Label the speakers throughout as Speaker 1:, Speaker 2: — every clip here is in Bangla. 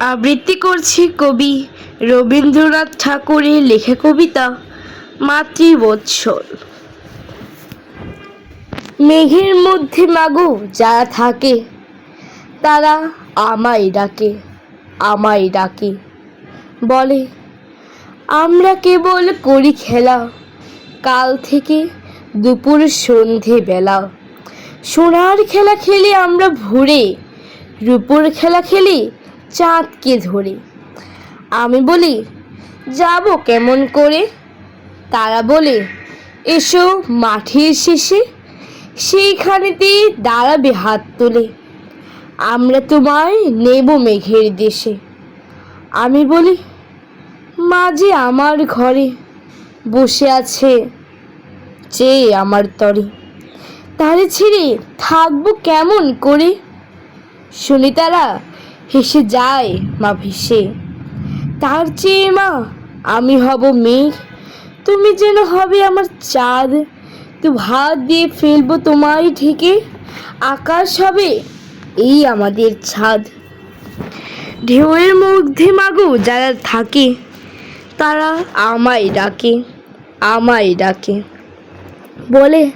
Speaker 1: আবৃত্তি করছি কবি রবীন্দ্রনাথ ঠাকুরের লেখা কবিতা মাতৃবৎসল মেঘের মধ্যে মাগো যারা থাকে, তারা আমায় ডাকে আমায় ডাকে। বলে, আমরা কেবল করি খেলা, কাল থেকে দুপুর সন্ধে বেলা সোনার খেলা খেলি আমরা ভোরে, রূপোর খেলা খেলি চাঁদকে ধরে। আমি বলি, যাব কেমন করে? তারা বলে, এসো মাঠের শেষে, সেইখানেতে দাঁড়াবে হাত তুলে। আমরা তোমায় নেব মেঘের দেশে। আমি বলি, মাঝে আমার ঘরে বসে আছে চেয়ে আমার তরে। তাহলে ছেড়ে থাকব কেমন করে? শুনি তারা হেসে যায় মা ভেসে। তার চেয়ে মা, আমি হব মেঘ। তুমি যেন হবে আমার চাঁদ। তো ভাত দিয়ে ফেলব তোমায় ঢেকে। আকাশ হবে এই আমাদের ছাদ। ঢেউয়ের মধ্যে মাগো, যারা থাকে, তারা আমায় ডাকে আমায় ডাকে। বলে,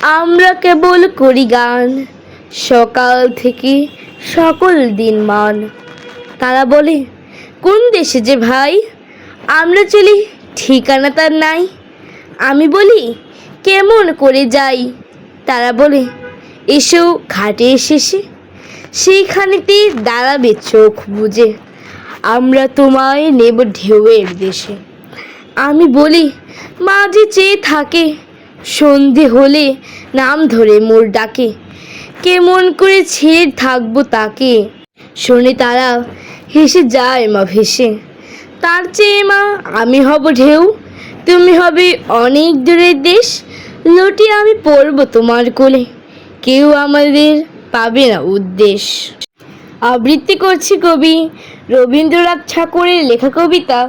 Speaker 1: আমরা কেবল করি গান। সকাল থেকে সকল দিন মান। তারা বলে, কোন দেশে যে ভাই? আমরা চলি ঠিকানা তার নাই। আমি বলি, কেমন করে যাই? তারা বলে এসেও ঘাটে এসেছে সেইখানেতে দাঁড়াবে চোখ বুঝে আমরা তোমায় নেব ঢেউয়ের দেশে। আমি বলি, মাঝে চেয়ে থাকে। সন্ধে হলে নাম ধরে মোর ডাকে। কেমন করে ছেড়ে থাকব তাকে? শোনে তারা, হেসে যায় মা ভেসে। তার চেয়ে মা, আমি হব ঢেউ, তুমি হবে অনেক দূরের দেশ, লোটি আমি পড়ব তোমার কোলে। কেউ আমাদের পাবে না উদ্দেশ আবৃত্তি করছি কবি রবীন্দ্রনাথ ঠাকুরের লেখা কবিতা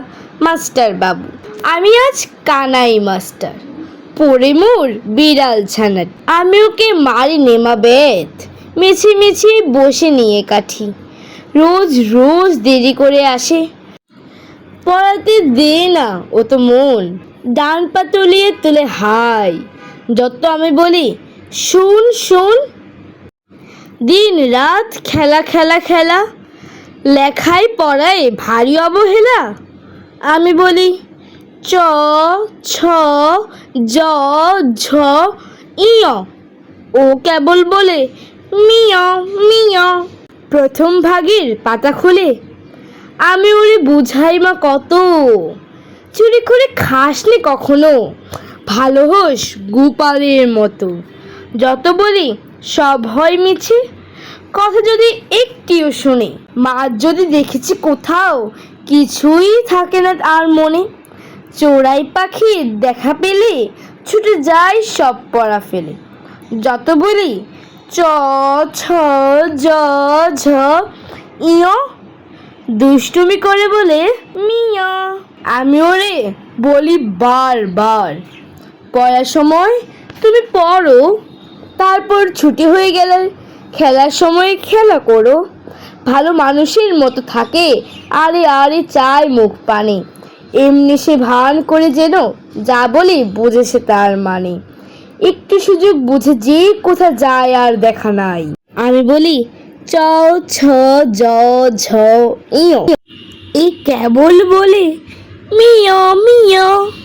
Speaker 1: মাস্টার বাবু আমি আজ কানাই মাস্টার। পড়ে মোর বিড়াল ছানার। আমি ওকে মারি নেমা বেত মিছি মিছি বসে নিয়ে কাঠি। রোজ রোজ দেরি করে আসে। পড়াতে দে না ও তো মন। ডান পা তুলিয়ে তুলে হাই। যত আমি বলি, শুন শুন। দিন রাত খেলা খেলা খেলা। লেখায় পড়ায় ভারী অবহেলা। আমি বলি চ, ছ, জ, ঝ, ইয়। ও কেবল বলে, মিয় মিয়। প্রথম ভাগের পাতা খুলে, আমি ওরে বুঝাই মা কত? চুরি করে খাসনি কখনো? ভালো হোস গোপালের মতো। যত বলি, সব হয় মিছে। কথা যদি একটিও শুনে মা যদি দেখেছি কোথাও, কিছুই থাকে না আর মনে। চোরাই পাখির দেখা পেলে, ছুটে যায় সব পড়া ফেলে। যত বলি, চ, ছ, জ, ঝ, ইয়, দুষ্টুমি করে বলে মিয়া। আমি ওরে বলি বারবার। পড়ার সময় তুমি পড়ো, তারপর ছুটি হয়ে গেলে খেলার সময় খেলা করো। ভালো মানুষের মতো থাকে, আরে আরে চায় মুখ পানে। এমনি সে ভান করে যেন যা বলি বুঝেছে তার মানে। একটু সুযোগ বুঝে যে কোথা যায় আর দেখা নাই। আমি বলি, চ, ছ, জ, ঝ ইয় এই কেবল বলে, মিয় মিয়।